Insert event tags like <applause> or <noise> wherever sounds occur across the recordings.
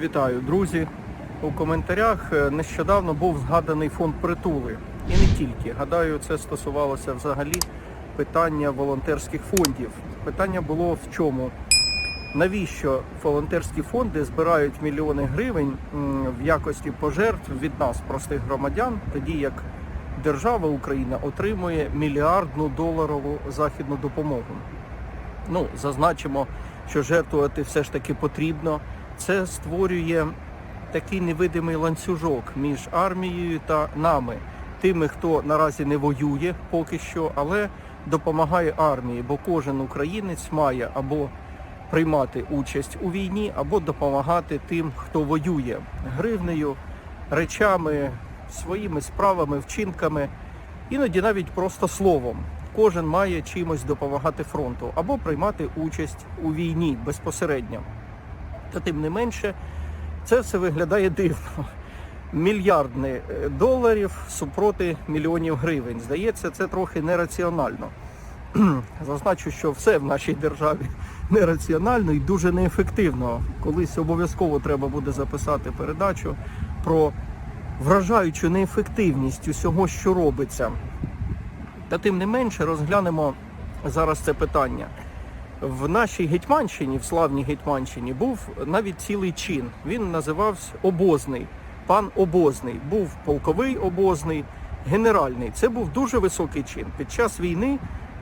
Вітаю, друзі. У коментарях е, нещодавно був згаданий фонд притули. І не тільки. Гадаю, це стосувалося взагалі питання волонтерських фондів. Питання було в чому? Навіщо волонтерські фонди збирають мільйони гривень в якості пожертв від нас, простих громадян, тоді як держава Україна отримує мільярдну доларову західну допомогу? Ну, зазначимо, що жертвувати все ж таки потрібно. Це створює такий невидимий ланцюжок між армією та нами, тими, хто наразі не воює поки що, але допомагає армії, бо кожен українець має або приймати участь у війні, або допомагати тим, хто воює гривнею, речами, своїми справами, вчинками, іноді навіть просто словом. Кожен має чимось допомагати фронту або приймати участь у війні безпосередньо. Та тим не менше, це все виглядає дивно. Мільярдні е, доларів супроти мільйонів гривень. Здається, це трохи нераціонально. <clears throat> Зазначу, що все в нашій державі <laughs> нераціонально і дуже неефективно. Колись обов'язково треба буде записати передачу про вражаючу неефективність усього, що робиться. Та тим не менше розглянемо зараз це питання. В нашій Гетьманщині, в славній Гетьманщині, був навіть цілий чин. Він називався обозний. Пан обозний. Був полковий обозний, генеральний. Це був дуже високий чин. Під час війни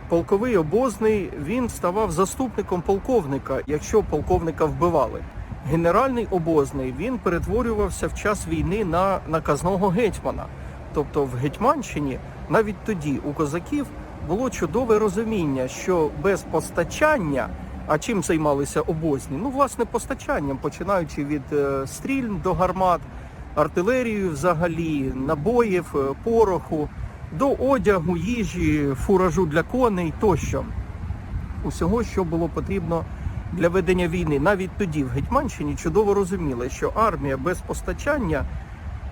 полковий обозний він ставав заступником полковника, якщо полковника вбивали. Генеральний обозний він перетворювався в час війни на наказного гетьмана. Тобто в Гетьманщині навіть тоді у козаків було чудове розуміння, що без постачання, а чим займалися обозні? Ну, власне, постачанням, починаючи від е, стрільн до гармат, артилерією взагалі, набоїв, е, пороху, до одягу, їжі, фуражу для коней тощо. Усього, що було потрібно для ведення війни. Навіть тоді в Гетьманщині чудово розуміли, що армія без постачання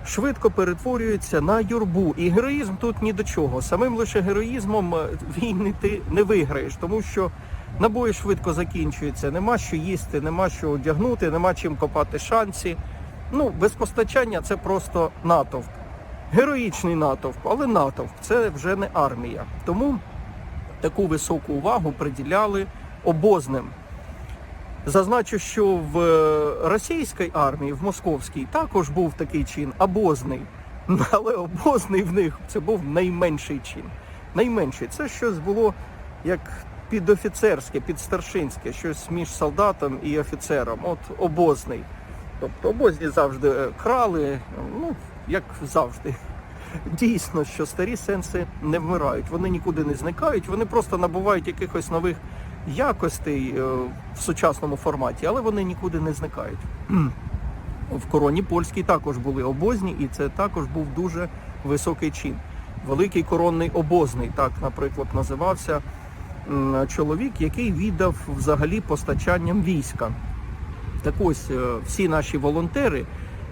швидко перетворюється на юрбу. І героїзм тут ні до чого. Самим лише героїзмом е, війни ти не виграєш, тому що набої швидко закінчуються, нема що їсти, нема що одягнути, нема чим копати шанці. Ну, без постачання це просто натовп. Героїчний натовп, але натовп це вже не армія. Тому таку високу увагу приділяли обозним. Зазначу, що в е, російській армії, в московській, також був такий чин обозний. <laughs> Але обозний в них це був найменший чин. Найменший. Це щось було як підофіцерське, підстаршинське, щось між солдатом і офіцером. От обозний. Тобто обозні завжди е, крали, ну, як завжди. <laughs> Дійсно, що старі сенси не вмирають, вони нікуди не зникають, вони просто набувають якихось нових якостей е, в сучасному форматі, але вони нікуди не зникають. В короні польській також були обозні, і це також був дуже високий чин. Великий коронний обозний, так, наприклад, називався чоловік, який віддав взагалі постачанням війська. Так ось е, всі наші волонтери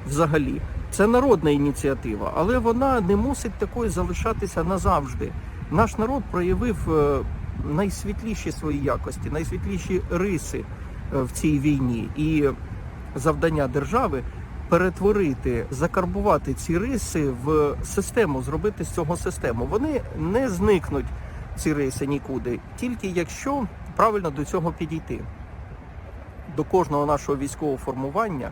взагалі це народна ініціатива, але вона не мусить такою залишатися назавжди. Наш народ проявив е, найсвітліші свої якості, найсвітліші риси е, в цій війні. І завдання держави перетворити, закарбувати ці риси в систему, зробити з цього систему. Вони не зникнуть, ці риси нікуди, тільки якщо правильно до цього підійти. До кожного нашого військового формування,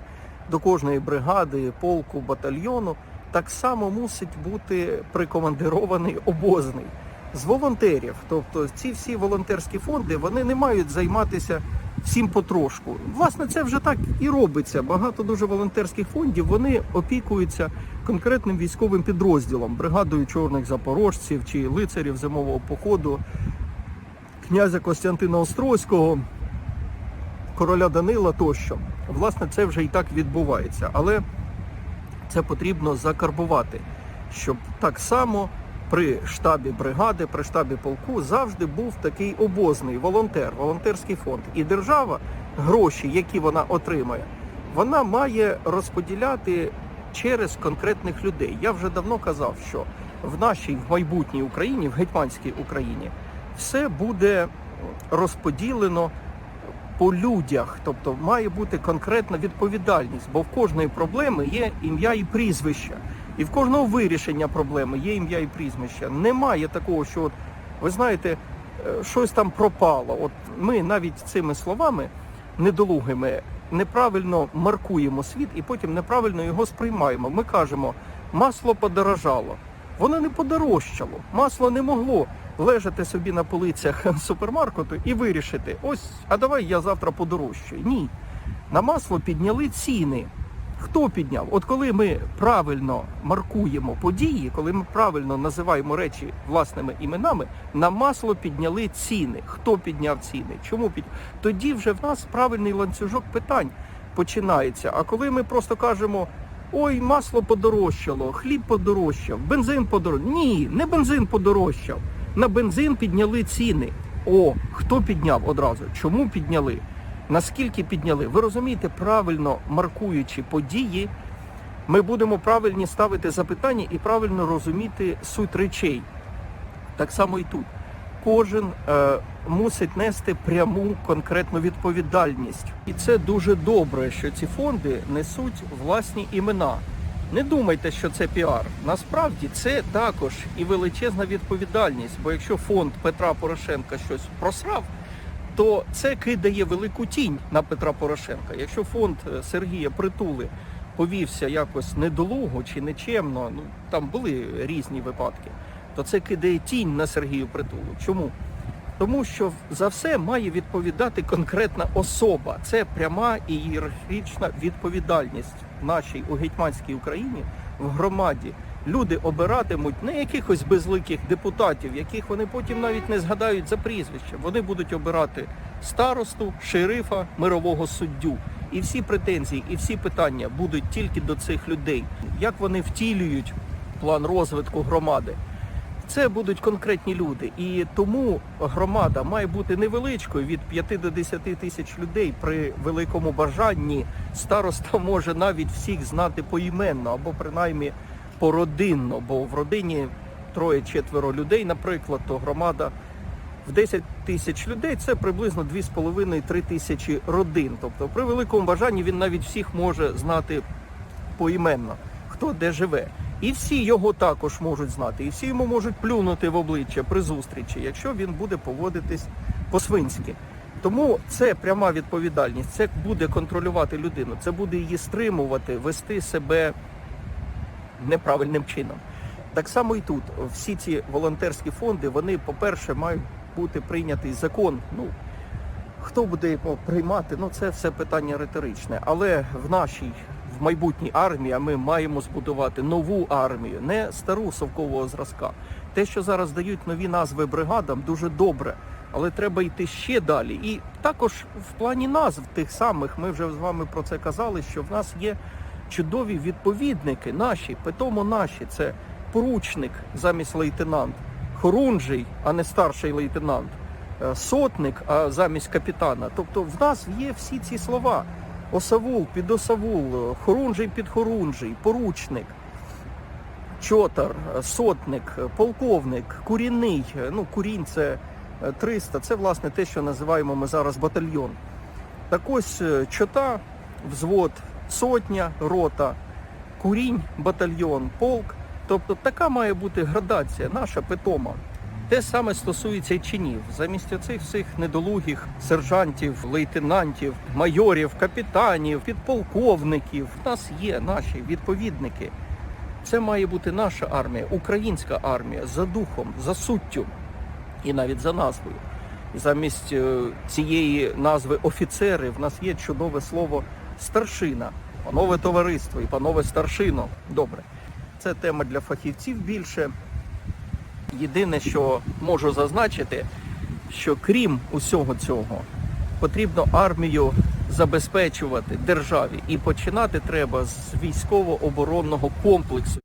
до кожної бригади, полку, батальйону так само мусить бути прикомандирований обозний з волонтерів. Тобто ці всі волонтерські фонди вони не мають займатися всім потрошку. Власне, це вже так і робиться. Багато дуже волонтерських фондів вони опікуються конкретним військовим підрозділом, бригадою чорних запорожців чи лицарів зимового походу, князя Костянтина Острозького, короля Данила тощо. Власне, це вже і так відбувається, але це потрібно закарбувати, щоб так само при штабі бригади, при штабі полку завжди був такий обозний волонтер, волонтерський фонд. І держава гроші, які вона отримає, вона має розподіляти через конкретних людей. Я вже давно казав, що в нашій в майбутній Україні, в гетьманській Україні, все буде розподілено по людях, тобто має бути конкретна відповідальність, бо в кожної проблеми є ім'я і прізвище, і в кожного вирішення проблеми є ім'я і прізвище. Немає такого, що от, ви знаєте, е, щось там пропало. От ми навіть цими словами недолугими неправильно маркуємо світ і потім неправильно його сприймаємо. Ми кажемо, масло подорожало. Воно не подорожчало. Масло не могло лежати собі на полицях <laughs> супермаркету і вирішити, ось, а давай я завтра подорожчаю. Ні. На масло підняли ціни. Хто підняв? От коли ми правильно маркуємо події, коли ми правильно називаємо речі власними іменами, на масло підняли ціни. Хто підняв ціни? Чому під тоді вже в нас правильний ланцюжок питань починається. А коли ми просто кажемо. Ой, масло подорожчало, хліб подорожчав, бензин подорожчав. Ні, не бензин подорожчав. На бензин підняли ціни. О, хто підняв одразу? Чому підняли? Наскільки підняли? Ви розумієте, правильно маркуючи події, ми будемо правильні ставити запитання і правильно розуміти суть речей. Так само і тут. Кожен е, мусить нести пряму конкретну відповідальність. І це дуже добре, що ці фонди несуть власні імена. Не думайте, що це піар. Насправді це також і величезна відповідальність. Бо якщо фонд Петра Порошенка щось просрав, то це кидає велику тінь на Петра Порошенка. Якщо фонд е, Сергія Притули повівся якось недолуго чи нечемно, ну там були різні випадки, то це кидає тінь на Сергію Притулу. Чому? Тому що за все має відповідати конкретна особа. Це пряма і ієрархічна відповідальність в нашій у гетьманській Україні в громаді. Люди обиратимуть не якихось безликих депутатів, яких вони потім навіть не згадають за прізвище. Вони будуть обирати старосту, шерифа, мирового суддю. І всі претензії, і всі питання будуть тільки до цих людей. Як вони втілюють план розвитку громади? Це будуть конкретні люди, і тому громада має бути невеличкою від 5 до 10 тисяч людей при великому бажанні. Староста може навіть всіх знати поіменно або принаймні породинно, бо в родині троє-четверо людей, наприклад, то громада в 10 тисяч людей це приблизно 2,5-3 тисячі родин. Тобто при великому бажанні він навіть всіх може знати поіменно, хто де живе. І всі його також можуть знати, і всі йому можуть плюнути в обличчя при зустрічі, якщо він буде поводитись по-свинськи. Тому це пряма відповідальність. Це буде контролювати людину, це буде її стримувати, вести себе неправильним чином. Так само і тут. Всі ці волонтерські фонди, вони, по-перше, мають бути прийнятий закон. Ну, хто буде його приймати, ну це все питання риторичне. Але в нашій в майбутній армії ми маємо збудувати нову армію, не стару совкового зразка. Те, що зараз дають нові назви бригадам, дуже добре. Але треба йти ще далі. І також в плані назв тих самих, ми вже з вами про це казали, що в нас є чудові відповідники наші, питомо наші. Це поручник замість лейтенант, хорунжий, а не старший лейтенант, е, сотник, а замість капітана. Тобто в нас є всі ці слова. Осавул, підосавул, хорунжий, підхорунжий, поручник, чотар, сотник, полковник, курінний. Ну, курінь це е, 300, це власне те, що називаємо ми зараз батальйон. Так ось е, чота, взвод, сотня, рота, курінь, батальйон, полк. Тобто така має бути градація, наша питома. Те саме стосується і чинів. Замість оцих всіх недолугих сержантів, лейтенантів, майорів, капітанів, підполковників. В нас є наші відповідники. Це має бути наша армія, українська армія за духом, за суттю і навіть за назвою. Замість е, цієї назви офіцери в нас є чудове слово старшина, панове товариство і панове старшино. Добре, це тема для фахівців більше. Єдине, що можу зазначити, що крім усього цього, потрібно армію забезпечувати державі і починати треба з військово-оборонного комплексу.